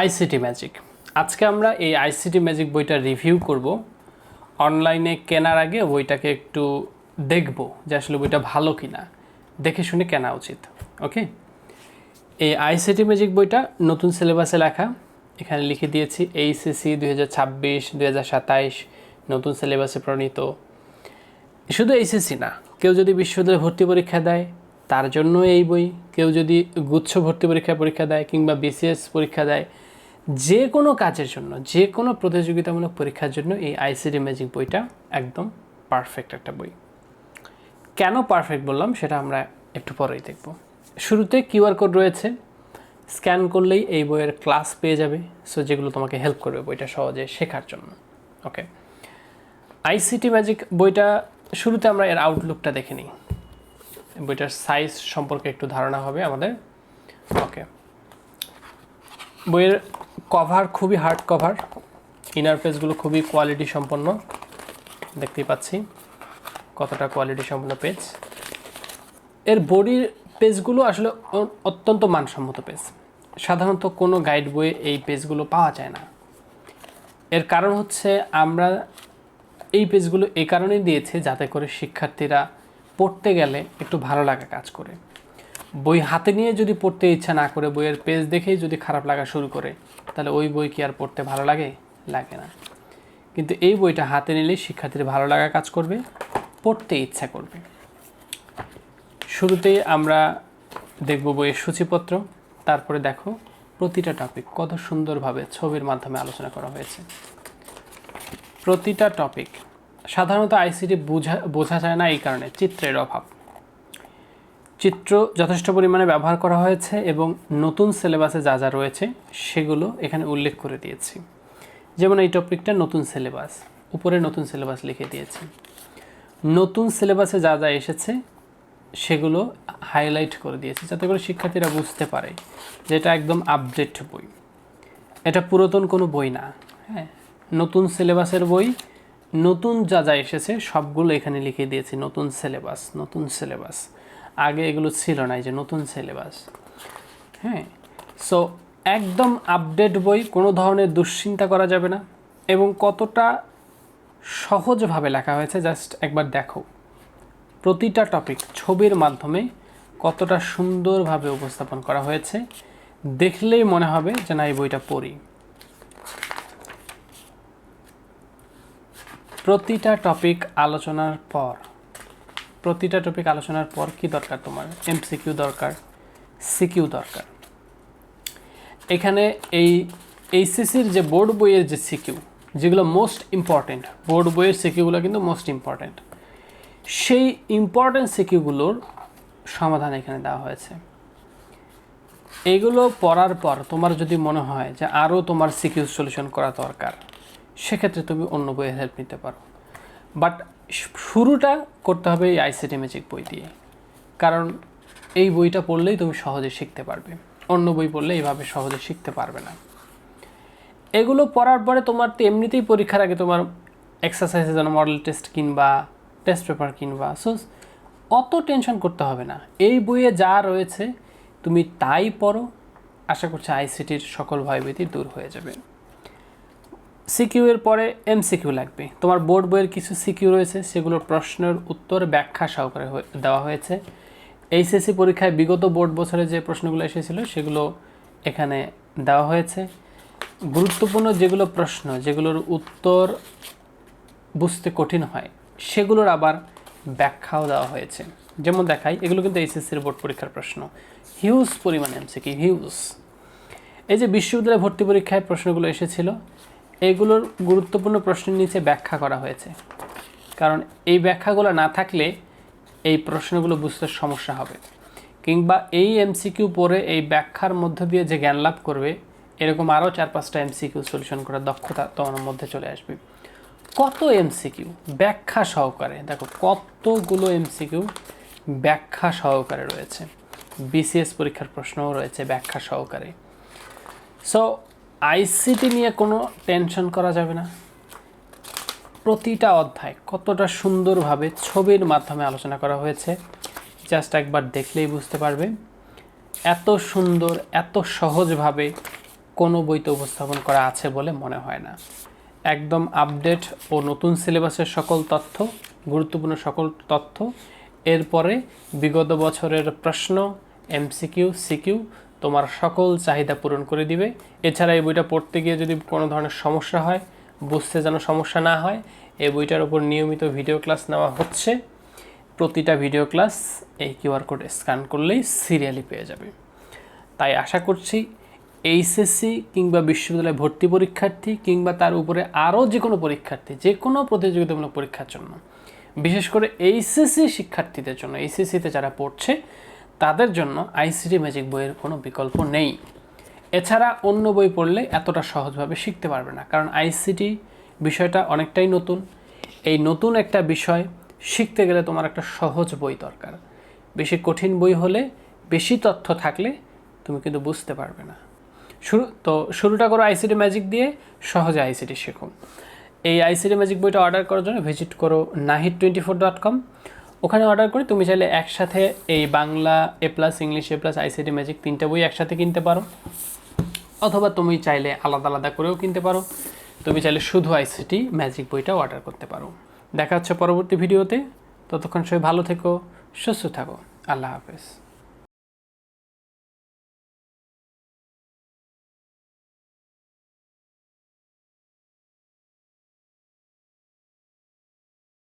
ICT magic আজকে আমরা এই আইসিটি ম্যাজিক বইটা রিভিউ করব। অনলাইনে কেনার আগে বইটাকে একটু দেখব যে আসলে বইটা ভালো কি না দেখে শুনে কেনা উচিত, ওকে? এই আইসিটি ম্যাজিক বইটা নতুন সিলেবাসে লেখা। এখানে লিখে দিয়েছি এইসিসি দুই হাজার ছাব্বিশ, দুই হাজার সাতাইশ, নতুন সিলেবাসে প্রণীত। শুধু এইচএসসি না, কেউ যদি বিশ্ববিদ্যালয়ে ভর্তি পরীক্ষা দেয়, তার জন্য এই বই। কেউ যদি গুচ্ছ ভর্তি পরীক্ষা পরীক্ষা দেয় কিংবা বিসিএস পরীক্ষা দেয় যে কোনো কাজের জন্য, যে কোনো প্রতিযোগিতামূলক পরীক্ষার জন্য এই আইসিডি ম্যাজিক বইটা একদম পারফেক্ট একটা বই। কেন পারফেক্ট বললাম সেটা আমরা একটু পরেই দেখব। শুরুতে কিউআর কোড রয়েছে। স্ক্যান করলেই এই বইয়ের ক্লাস পেয়ে যাবে। সো যেগুলো তোমাকে হেল্প করবে বইটা সহজে শেখার জন্য। ওকে আইসিটি ম্যাজিক বইটা শুরুতে আমরা এর আউটলুকটা দেখে নিই। বইটার সাইজ সম্পর্কে একটু ধারণা হবে আমাদের। ওকে বইয়ের কভার খুবই হার্ড কভার ইনার পেজগুলো খুবই কোয়ালিটি সম্পন্ন। দেখতেই পাচ্ছি কতটা কোয়ালিটি সম্পন্ন পেজ এর বডির পেজগুলো আসলে অত্যন্ত মানসম্মত পেজ সাধারণত কোনো গাইড বইয়ে এই পেজগুলো পাওয়া যায় না। এর কারণ হচ্ছে আমরা এই পেজগুলো এই কারণেই দিয়েছে যাতে করে শিক্ষার্থীরা পড়তে গেলে একটু ভালো লাগা কাজ করে। বই হাতে নিয়ে যদি পড়তে ইচ্ছা না করে, বইয়ের পেজ দেখেই যদি খারাপ লাগা শুরু করে তাহলে ওই বই কি আর পড়তে ভালো লাগে? লাগে না। কিন্তু এই বইটা হাতে নিলেই শিক্ষার্থীর ভালো লাগা কাজ করবে, পড়তে ইচ্ছা করবে। শুরুতেই আমরা দেখব বইয়ের সূচিপত্র, তারপরে দেখো প্রতিটা টপিক কত সুন্দরভাবে ছবির মাধ্যমে আলোচনা করা হয়েছে। প্রতিটা টপিক সাধারণত আইসিটি বোঝা বোঝা যায় না এই কারণে, চিত্রের অভাব। চিত্র যথেষ্ট পরিমাণে ব্যবহার করা হয়েছে এবং নতুন সিলেবাসে যা যা রয়েছে সেগুলো এখানে উল্লেখ করে দিয়েছি। যেমন এই টপিকটা নতুন সিলেবাস, উপরে নতুন সিলেবাস লিখে দিয়েছি। নতুন সিলেবাসে যা যা এসেছে সেগুলো হাইলাইট করে দিয়েছি, যাতে করে শিক্ষার্থীরা বুঝতে পারে যে এটা একদম আপডেট বই। এটা পুরাতন কোনো বই না হ্যাঁ? নতুন সিলেবাসের বই, নতুন যা যা এসেছে সবগুলো এখানে লিখে দিয়েছি, নতুন সিলেবাস নতুন সিলেবাস। আগে এগুলো ছিল না, এই যে নতুন সিলেবাস হ্যাঁ সো একদম আপডেট বই, কোনো ধরনের দুশ্চিন্তা করা যাবে না এবং কতটা সহজভাবে লেখা হয়েছে জাস্ট একবার দেখো। প্রতিটা টপিক ছবির মাধ্যমে কতটা সুন্দরভাবে উপস্থাপন করা হয়েছে, দেখলেই মনে হবে যে না, এই বইটা পড়ি। প্রতিটা টপিক আলোচনার পর প্রতিটা টপিক আলোচনার পর কি দরকার তোমার? এমসিকিউ দরকার সিকিউ দরকার। এখানে এই এইচএসির যে বোর্ড বইয়ের যে সিকিউ যেগুলো মোস্ট ইম্পর্টেন্ট বোর্ড বইয়ের সিকিউগুলো কিন্তু মোস্ট ইম্পর্টেন্ট সেই ইম্পর্টেন্ট সিকিউগুলোর সমাধান এখানে দেওয়া হয়েছে। এগুলো পড়ার পর তোমার যদি মনে হয় যে আরও তোমার সিকিউ সলিউশন করা দরকার, সেক্ষেত্রে তুমি অন্য বইয়ের হেল্প নিতে পারো। বাট শুরুটা করতে হবে এই আইসিটি ম্যাজিক বই দিয়ে। কারণ এই বইটা পড়লেই তুমি সহজে শিখতে পারবে। অন্য বই পড়লে এইভাবে সহজে শিখতে পারবে না। এগুলো পড়ার পরে তোমার তো এমনিতেই পরীক্ষার আগে তোমার এক্সারসাইজের জন্য মডেল টেস্ট কিনবা টেস্ট পেপার কিনবা। সো অত টেনশন করতে হবে না। এই বইয়ে যা রয়েছে, তুমি তাই পড়ো। আশা করছি আইসিটির সকল ভয়ভীতি দূর হয়ে যাবে। সিকিউ এর পরে এমসিকিউ লাগবে। তোমার বোর্ড বইয়ের কিছু সিকিউ রয়েছে, সেগুলোর প্রশ্নের উত্তর ব্যাখ্যা সহকারে দেওয়া হয়েছে। এইচএসসি পরীক্ষায় বিগত বোর্ড বছরে যে প্রশ্নগুলো এসেছিল, সেগুলো এখানে দেওয়া হয়েছে। গুরুত্বপূর্ণ যেগুলো প্রশ্ন, যেগুলোর উত্তর বুঝতে কঠিন হয়, সেগুলোর আবার ব্যাখ্যাও দেওয়া হয়েছে। যেমন দেখাই, এগুলো কিন্তু এইচএসসির বোর্ড পরীক্ষার প্রশ্ন। হিউজ পরিমাণে এমসিকিউ, হিউজ। এই যে বিশ্ববিদ্যালয় ভর্তি পরীক্ষায় প্রশ্নগুলো এসেছিল এগুলোর গুরুত্বপূর্ণ প্রশ্নের নিচে ব্যাখ্যা করা হয়েছে। কারণ এই ব্যাখ্যাগুলো না থাকলে এই প্রশ্নগুলো বুঝতে সমস্যা হবে। কিংবা এই এমসিকিউ পড়ে এই ব্যাখ্যার মধ্য দিয়ে যে জ্ঞান লাভ করবে, এরকম আরও চার পাঁচটা এমসিকিউ সলিউশন করার দক্ষতা তোমার মধ্যে চলে আসবে। কত এমসিকিউ ব্যাখ্যা সহকারে। দেখো, কতগুলো এমসিকিউ ব্যাখ্যা সহকারে রয়েছে। বিসিএস পরীক্ষার প্রশ্নও রয়েছে ব্যাখ্যা সহকারে। সো আইসিটি নিয়ে কোনো টেনশন করা যাবে না। প্রতিটা অধ্যায় কতটা সুন্দরভাবে ছবির মাধ্যমে আলোচনা করা হয়েছে জাস্ট একবার দেখলেই বুঝতে পারবে। এত সুন্দর, এত সহজভাবে কোনো বইতে উপস্থাপন করা আছে বলে মনে হয় না। একদম আপডেট ও নতুন সিলেবাসের সকল তথ্য, গুরুত্বপূর্ণ সকল তথ্য, এরপরে বিগত বছরের প্রশ্ন এমসিকিউ সিকিউ তোমার সকল চাহিদা পূরণ করে দিবে। এছাড়া এই বইটা পড়তে গিয়ে যদি কোনো ধরনের সমস্যা হয়, বুঝতে যেন সমস্যা না হয়, এই বইটার উপর নিয়মিত ভিডিও ক্লাস নেওয়া হচ্ছে। প্রতিটা ভিডিও ক্লাস এই কিউআর কোড স্ক্যান করলেই সিরিয়ালি পেয়ে যাবে। তাই আশা করছি এইচএসসি কিংবা বিশ্ববিদ্যালয়ে ভর্তি পরীক্ষার্থী কিংবা তার উপরে আরও যে কোনো পরীক্ষার্থী, যে কোনো প্রতিযোগিতামূলক পরীক্ষার জন্য, বিশেষ করে এইচএসসি শিক্ষার্থীদের জন্য, এইচএসসিতে যারা পড়ছে তাদের জন্য আইসিটি ম্যাজিক বইয়ের কোনো বিকল্প নেই। এছাড়া অন্য বই পড়লে এতটা সহজভাবে শিখতে পারবে না, কারণ আইসিটি বিষয়টা অনেকটাই নতুন। এই নতুন একটা বিষয় শিখতে গেলে তোমার একটা সহজ বই দরকার। বেশি কঠিন বই হলে বেশি তথ্য থাকলে তুমি কিন্তু বুঝতে পারবে না। শুরু, তো শুরুটা করো আইসিটি ম্যাজিক দিয়ে, সহজে আইসিটি শেখো। এই আইসিটি ম্যাজিক বইটা অর্ডার করার জন্য ভিজিট করো Nahid twenty four dot com. ওখানে অর্ডার করি, তুমি চাইলে একসাথে এই Bangla A plus English A plus ICT magic তিনটা বই একসাথে কিনতে পারো। অথবা তুমি চাইলে আলাদা আলাদা করেও কিনতে পারো। তুমি চাইলে শুধু আইসিটি ম্যাজিক বইটাও অর্ডার করতে পারো। দেখা হচ্ছে পরবর্তী ভিডিওতে। ততক্ষণ সবাই ভালো থেকো, সুস্থ থাকো। আল্লাহ হাফেজ।